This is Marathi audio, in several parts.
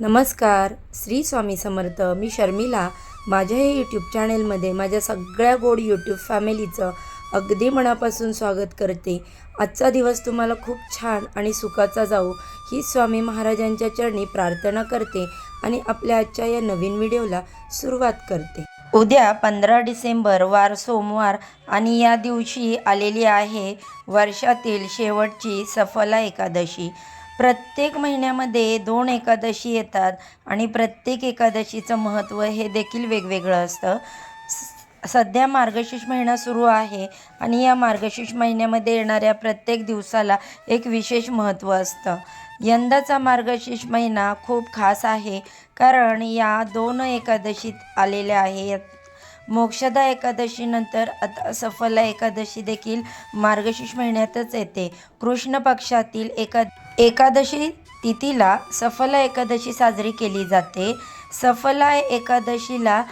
नमस्कार श्री स्वामी समर्थ. मी शर्मिला. माझ्या हे यूट्यूब चॅनेलमध्ये माझ्या सगळ्या गोड यूट्यूब फॅमिलीचं अगदी मनापासून स्वागत करते. आजचा दिवस तुम्हाला खूप छान आणि सुखाचा जाऊ ही स्वामी महाराजांच्या चरणी प्रार्थना करते आणि आपल्या आजच्या या नवीन व्हिडिओला सुरुवात करते. उद्या पंधरा डिसेंबर वार सोमवार आणि या दिवशी आलेली आहे वर्षातील शेवटची सफला एकादशी. प्रत्येक महिन्यामध्ये दोन एकादशी येतात आणि प्रत्येक एकादशीचं महत्त्व हे देखील वेगवेगळं असतं. स- सध्या मार्गशीर्ष महिना सुरू आहे आणि या मार्गशीर्ष महिन्यामध्ये येणाऱ्या प्रत्येक दिवसाला एक विशेष महत्त्व असतं. यंदाचा मार्गशीर्ष महिना खूप खास आहे कारण या दोन एकादशीत आलेल्या आहेत. मोक्षदा एकादशीनंतर आता सफला एकादशी देखील मार्गशीर्ष महिन्यातच येते. कृष्ण पक्षातील एका एकादशी तिथीला सफला एकादशी साजरी केली जाते. सफला एकादशीला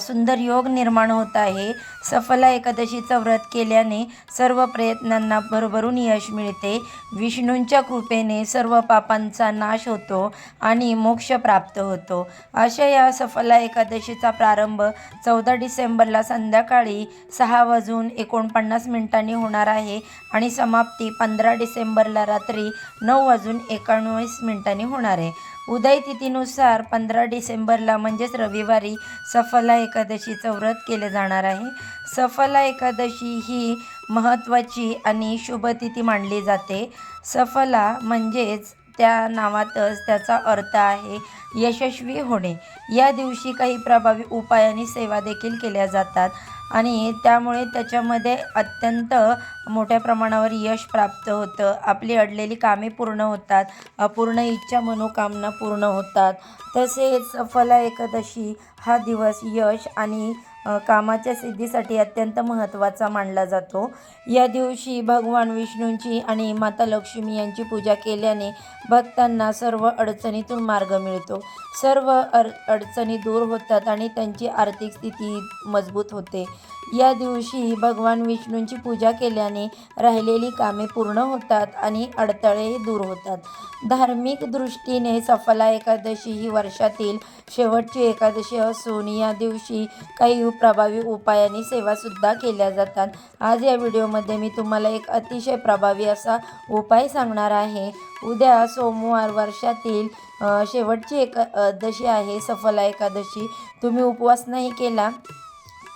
सुंदर योग निर्माण होत आहे. सफला एकादशीचं व्रत केल्याने सर्व प्रयत्नांना भरभरून यश मिळते. विष्णूंच्या कृपेने सर्व पापांचा नाश होतो आणि मोक्ष प्राप्त होतो. अशा या सफला एकादशीचा प्रारंभ चौदा डिसेंबरला संध्याकाळी सहा वाजून एकोणपन्नास मिनिटांनी होणार आहे आणि समाप्ती पंधरा डिसेंबरला रात्री नऊ वाजून एकोणवीस मिनिटांनी होणार आहे. उदयतिथीनुसार पंधरा डिसेंबरला म्हणजेच रविवारी सफला एकादशीचं व्रत केलं जाणार आहे. सफला एकादशी ही महत्त्वाची आणि शुभतिथी मानली जाते. सफला म्हणजेच त्या नावातच त्याचा अर्थ आहे यशस्वी होणे. या दिवशी काही प्रभावी उपाय आणि सेवा देखील केल्या जातात आणि त्यामुळे त्याच्यामध्ये अत्यंत मोठ्या प्रमाणावर यश प्राप्त होतं. आपली अडलेली कामे पूर्ण होतात अपूर्ण इच्छा मनोकामना पूर्ण होतात. तसेच फला एकादशी हा दिवस यश आणि कामाच्या सिद्धीसाठी अत्यंत महत्त्वाचा मानला जातो. या दिवशी भगवान विष्णूंची आणि माता लक्ष्मी यांची पूजा केल्याने भक्तांना सर्व अडचणीतून मार्ग मिळतो. सर्व अड अडचणी दूर होतात आणि त्यांची आर्थिक स्थिती मजबूत होते. या दिवशी भगवान विष्णूंची पूजा केल्याने राहिलेली कामे पूर्ण होतात आणि अडथळेही दूर होतात. धार्मिक दृष्टीने सफला एकादशी ही वर्षातील शेवटची एकादशी असून या दिवशी काही प्रभावी उपाय आणि सेवासुद्धा केल्या जातात. आज या व्हिडिओमध्ये मी तुम्हाला एक अतिशय प्रभावी असा उपाय सांगणार आहे. उद्या सोमवार वर्षातील शेवटची एकादशी आहे सफला एकादशी. तुम्ही उपवास नाही केला?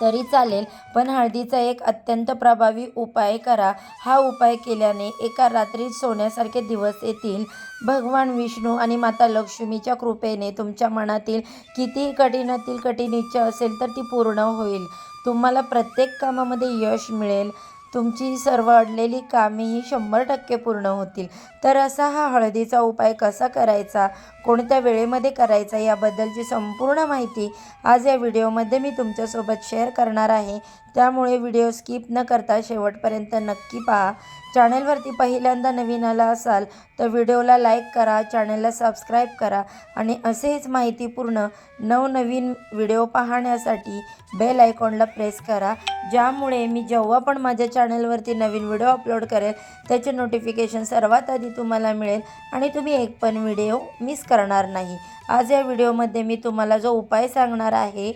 तरी चालेल पण हळदीचा एक अत्यंत प्रभावी उपाय करा. हा उपाय केल्याने एका रात्रीत सोन्यासारखे दिवस येतील. भगवान विष्णू आणि माता लक्ष्मीच्या कृपेने तुमच्या मनातील किती कठीणातील कठीण इच्छा असेल तर ती पूर्ण होईल. तुम्हाला प्रत्येक कामामध्ये यश मिळेल. तुमची सर्व अडलेली कामेही शंभर टक्के पूर्ण होतील. तर असा हा हळदीचा उपाय कसा करायचा? कोणत्या वेळेमध्ये करायचा? याबद्दलची संपूर्ण माहिती आज या व्हिडिओमध्ये मी तुमच्यासोबत शेअर करणार आहे. त्यामुळे व्हिडिओ स्किप न करता शेवटपर्यंत नक्की पहा. चॅनलवरती पहिल्यांदा नवीन आला असाल तर व्हिडिओला लाईक करा चॅनलला सबस्क्राईब करा आणि असेच माहितीपूर्ण नवनवीन व्हिडिओ पाहण्यासाठी बेल आयकॉनला प्रेस करा. ज्यामुळे मी जेव्हा पण माझ्या चॅनलवरती नवीन व्हिडिओ अपलोड करेल त्याचे नोटिफिकेशन सर्वात आधी तुम्हाला मिळेल आणि तुम्ही एक पण व्हिडिओ मिस करणार नाही. आज या व्हिडिओमध्ये मी तुम्हाला जो उपाय सांगणार आहे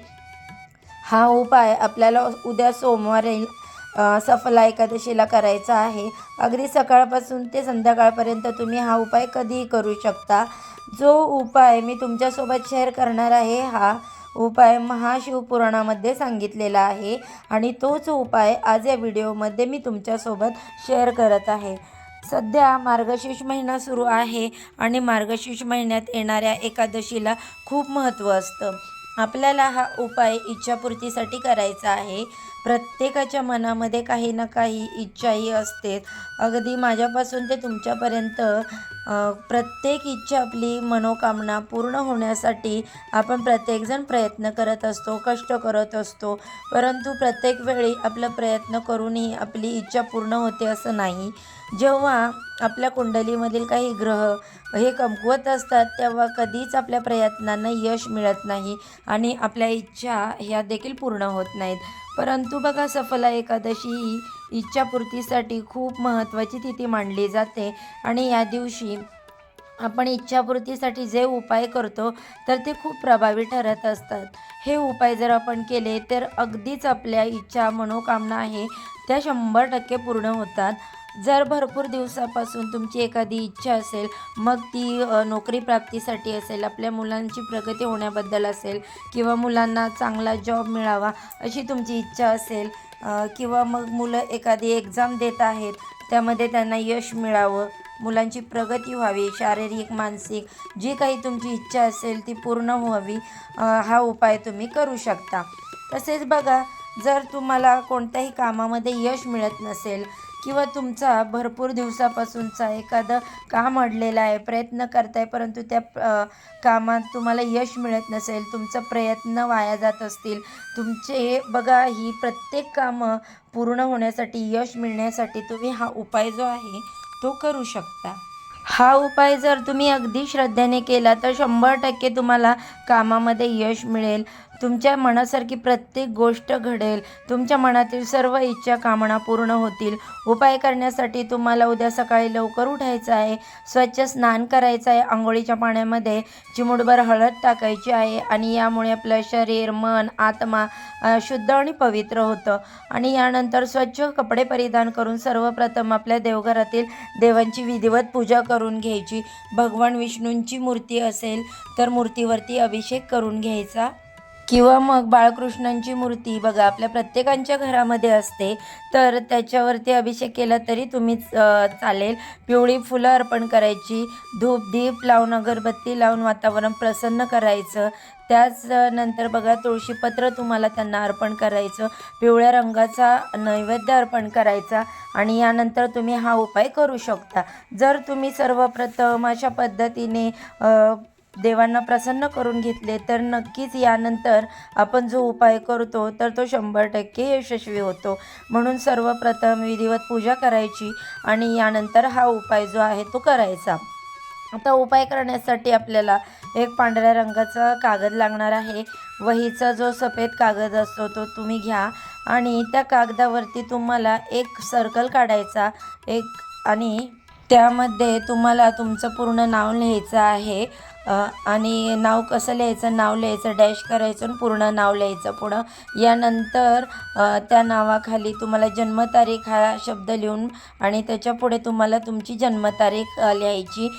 हा उपाय आपल्याला उद्या सोमवारी सफला एकादशीला करायचा आहे. अगदी सकाळपासून ते संध्याकाळपर्यंत तुम्ही हा उपाय कधीही करू शकता. जो उपाय मी तुमच्यासोबत शेअर करणार आहे हा उपाय महाशिवपुराणामध्ये सांगितलेला आहे आणि तोच उपाय आज या व्हिडिओमध्ये मी तुमच्यासोबत शेअर करत आहे. सध्या मार्गशीर्ष महिना सुरू आहे आणि मार्गशीर्ष महिन्यात येणाऱ्या एकादशीला खूप महत्त्व असतं. आपल्याला हा उपाय इच्छापूर्तीसाठी करायचा आहे. प्रत्येकाच्या मनामध्ये काही ना काही इच्छाही असते अगदी माझ्यापासून ते तुमच्यापर्यंत प्रत्येक इच्छा आपली मनोकामना पूर्ण होण्यासाठी आपण प्रत्येकजण प्रयत्न करत असतो कष्ट करत असतो. परंतु प्रत्येक वेळी आपला प्रयत्न करूनही आपली इच्छा पूर्ण होते असं नाही. जेव्हा आपल्या कुंडलीमधील काही ग्रह हे कमकुवत असतात तेव्हा कधीच आपल्या प्रयत्नांना यश मिळत नाही आणि आपल्या इच्छा ह्या देखील पूर्ण होत नाहीत. परंतु बघा सफला एकादशी ही इच्छापूर्तीसाठी खूप महत्त्वाची तिथी मानली जाते. आणि या दिवशी आपण इच्छापूर्तीसाठी जे उपाय करतो तर ते खूप प्रभावी ठरत असतात. हे उपाय जर आपण केले तर अगदीच आपल्या इच्छा मनोकामना आहे त्या शंभर टक्के पूर्ण होतात. जर भरपूर दिवसापासून तुमची एखादी इच्छा असेल मग ती नोकरी प्राप्तीसाठी असेल आपल्या मुलांची प्रगती होण्याबद्दल असेल किंवा मुलांना चांगला जॉब मिळावा अशी तुमची इच्छा असेल किंवा मग मुलं एखादी एक्झाम देत आहेत त्यामध्ये त्यांना यश मिळावं मुलांची प्रगती व्हावी शारीरिक मानसिक जी काही तुमची इच्छा असेल ती पूर्ण व्हावी हा उपाय तुम्ही करू शकता. तसेच बघा जर तुम्हाला कोणत्याही कामामध्ये यश मिळत नसेल किंवा तुमचा भरपूर दिवसापासूनचा एखादं काम अडलेलं आहे प्रयत्न करताय परंतु त्या कामात तुम्हाला यश मिळत नसेल तुमचा प्रयत्न वाया जात असतील तुमचे बघा ही प्रत्येक कामं पूर्ण होण्यासाठी यश मिळण्यासाठी तुम्ही हा उपाय जो आहे तो करू शकता. हा उपाय जर तुम्ही अगदी श्रद्धेने केला तर शंभर टक्के तुम्हाला कामामध्ये यश मिळेल. तुमच्या मनासारखी प्रत्येक गोष्ट घडेल. तुमच्या मनातील सर्व इच्छा कामना पूर्ण होतील. उपाय करण्यासाठी तुम्हाला उद्या सकाळी लवकर उठायचं आहे. स्वच्छ स्नान करायचं आहे आंघोळीच्या पाण्यामध्ये. चिमुटभर हळद टाकायची आहे आणि यामुळे आपलं शरीर मन आत्मा शुद्ध आणि पवित्र होतं. आणि यानंतर स्वच्छ कपडे परिधान करून सर्वप्रथम आपल्या देवघरातील देवांची विधिवत पूजा करून घ्यायची. भगवान विष्णूंची मूर्ती असेल तर मूर्तीवरती अभिषेक करून घ्यायचा. किंवा मग बाळकृष्णांची मूर्ती बघा आपल्या प्रत्येकांच्या घरामध्ये असते तर त्याच्यावरती अभिषेक केला तरी तुम्ही चालेल. पिवळी फुलं अर्पण करायची धूप दीप लावून अगरबत्ती लावून वातावरण प्रसन्न करायचं. त्याच नंतर बघा तुळशीपत्र तुम्हाला त्यांना अर्पण करायचं. पिवळ्या रंगाचा नैवेद्य अर्पण करायचा आणि यानंतर तुम्ही हा उपाय करू शकता. जर तुम्ही सर्वप्रथम अशा पद्धतीने देवांना प्रसन्न करून घेतले तर नक्कीच यानंतर आपण जो उपाय करतो तर तो शंभर टक्के यशस्वी होतो. म्हणून सर्वप्रथम विधिवत पूजा करायची आणि यानंतर हा उपाय जो आहे तो करायचा. आता उपाय करण्यासाठी आपल्याला एक पांढऱ्या रंगाचा कागद लागणार आहे. वहीचा जो सफेद कागद असतो तो तुम्ही घ्या आणि त्या कागदावरती तुम्हाला एक सर्कल काढायचा एक आणि त्यामध्ये तुम्हाला तुमचं पूर्ण नाव लिहायचं आहे. आणि नाव कसं लिहायचं? नाव लिहायचं डॅश करायचं आणि पूर्ण नाव लिहायचं पुढं. यानंतर त्या नावाखाली तुम्हाला जन्मतारीख हा शब्द लिहून आणि त्याच्या पुढे तुम्हाला तुमची जन्मतारीख लिहायची.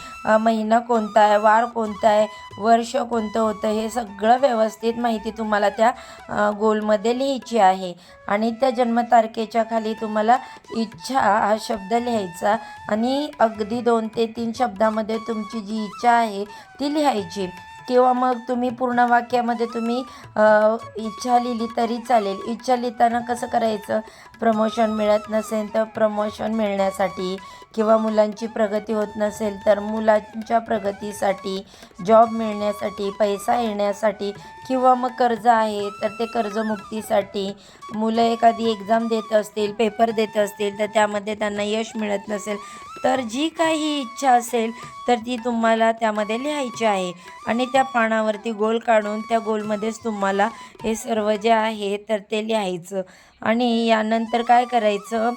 महिना कोणता आहे? वार कोणता आहे? वर्ष कोणतं होतं? हे सगळं व्यवस्थित माहिती तुम्हाला त्या गोलमध्ये लिहायची आहे. आणि त्या जन्मतारखेच्या खाली तुम्हाला इच्छा हा शब्द लिहायचा. आणि अगदी दोन ते तीन शब्दामध्ये तुमची जी इच्छा आहे ती लिहायची किंवा मग तुम्ही पूर्ण वाक्यामध्ये तुम्ही इच्छा लिहिली तरी चालेल. इच्छा लिहिताना कसं करायचं? प्रमोशन मिळत नसेल तर प्रमोशन मिळण्यासाठी किंवा मुलांची प्रगती होत नसेल तर मुलांच्या प्रगतीसाठी जॉब मिळण्यासाठी पैसा येण्यासाठी किंवा मग कर्ज आहे तर ते कर्जमुक्तीसाठी मुलं एखादी एक्झाम देत असतील पेपर देत असतील तर त्यामध्ये त्यांना यश मिळत नसेल तर जी काही इच्छा असेल तर ती तुम्हाला त्यामध्ये लिहायची आहे. आणि त्या पानावरती गोल काढून त्या गोलमध्येच तुम्हाला हे सर्व जे आहे तर ते लिहायचं. आणि यानंतर काय करायचं?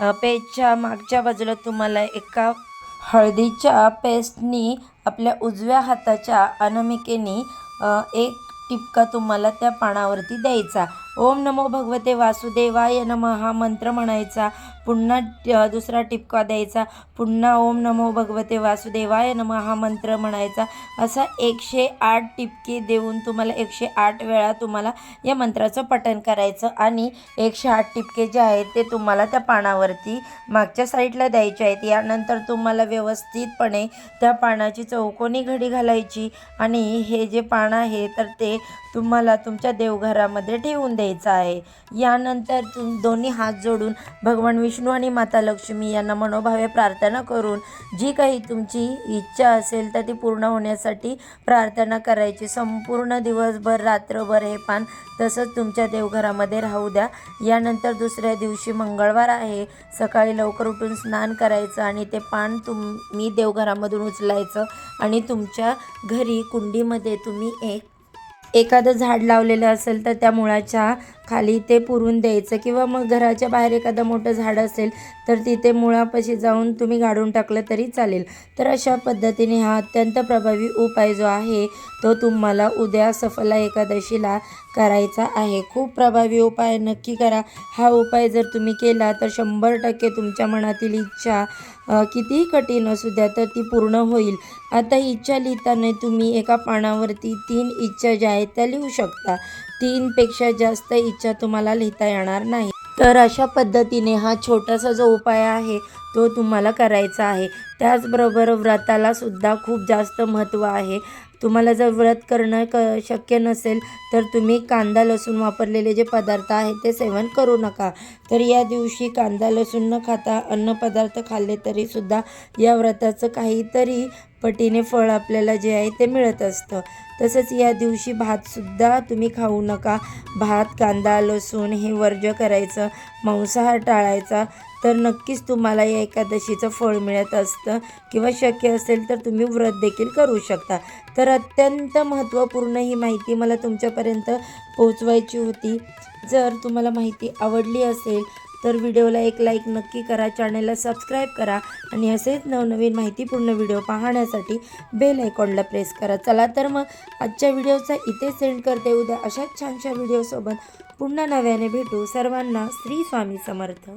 पेजच्या मागच्या बाजूला तुम्हाला एका हळदीच्या पेस्टनी आपल्या उजव्या हाताच्या अनामिकेने एक टिपका तुम्हाला त्या पानावरती द्यायचा. ओम नमो भगवते वासुदेवाय नम. हा मंत्र म्हणायचा पुन्हा ट- दुसरा टिपका द्यायचा पुन्हा ओम नमो भगवते वासुदेवाय नम हा मंत्र म्हणायचा. असा एकशे आठ टिपके देऊन तुम्हाला एकशे आठ वेळा तुम्हाला या मंत्राचं पठण करायचं आणि एकशे आठ टिपके जे आहेत ते तुम्हाला त्या पानावरती मागच्या साईडला द्यायचे आहेत. यानंतर तुम्हाला व्यवस्थितपणे त्या पानाची चौकोनी घडी घालायची आणि हे जे पान आहे तर ते तुम्हाला तुमच्या देवघरामध्ये ठेवून द्यायचं. आहे. यानंतर तुम दोन्ही हात जोडून भगवान विष्णू आणि माता लक्ष्मी यांना मनोभावे प्रार्थना करून जी काही तुमची इच्छा असेल तर ती पूर्ण होण्यासाठी प्रार्थना करायची. संपूर्ण दिवसभर रात्रभर हे पान तसंच तुमच्या देवघरामध्ये राहू द्या. यानंतर दुसऱ्या दिवशी मंगळवार आहे. सकाळी लवकर उठून स्नान करायचं आणि ते पान तुम्ही देवघरामधून उचलायचं आणि तुमच्या घरी कुंडीमध्ये तुम्ही एक एखादं झाड लावलेलं असेल तर त्या मुळाच्या खाली ते पुरून द्यायचं किंवा मग घराच्या बाहेर एखादं मोठं झाड असेल तर तिथे मुळापाशी जाऊन तुम्ही गाडून टाकलं तरी चालेल. तर अशा पद्धतीने हा अत्यंत प्रभावी उपाय जो आहे तो तुम्हाला उद्या सफला एकादशीला करायचा आहे. खूप प्रभावी उपाय नक्की करा. हा उपाय जर तुम्ही केला तर शंभर टक्के तुमच्या मनातील इच्छा कितीही कठीण असू द्या तर ती पूर्ण होईल. आता इच्छा लिहिताना तुम्ही एका पानावरती तीन इच्छा ज्या आहेत त्या लिहू शकता. तीनपेक्षा जास्त इच्छा तुम्हाला लिहिता येणार नाही. तर अशा पद्धतीने हा छोटासा जो उपाय आहे तो तुम्हाला करायचा आहे. त्याचबरोबर व्रताला सुद्धा खूप जास्त महत्त्व आहे. तुम्हाला जर व्रत करणं क शक्य नसेल तर तुम्ही कांदा लसूण वापरलेले जे पदार्थ आहेत ते सेवन करू नका. तर या दिवशी कांदा लसूण न खाता अन्नपदार्थ खाल्ले तरीसुद्धा या व्रताचं काहीतरी पटीने फळ आपल्याला जे आहे ते मिळत असतं. तसंच या दिवशी भातसुद्धा तुम्ही खाऊ नका. भात कांदा लसूण हे वर्ज्य करायचं मांसाहार टाळायचा तर नक्कीच तुम्हाला या एकादशीचं फळ मिळत असतं किंवा शक्य असेल तर तुम्ही व्रत देखील करू शकता. तर अत्यंत महत्त्वपूर्ण ही माहिती मला तुमच्यापर्यंत पोचवायची होती. जर तुम्हाला माहिती आवडली असेल तर व्हिडिओला एक लाईक नक्की करा चॅनलला सबस्क्राईब करा आणि असेच नवनवीन माहितीपूर्ण व्हिडिओ पाहण्यासाठी बेल आयकॉनला प्रेस करा. चला तर मग आजच्या व्हिडिओचा इथे सेंड करते. उद्या अशाच छानशा व्हिडिओसोबत पुन्हा नव्याने भेटू. सर्वांना श्री स्वामी समर्थ.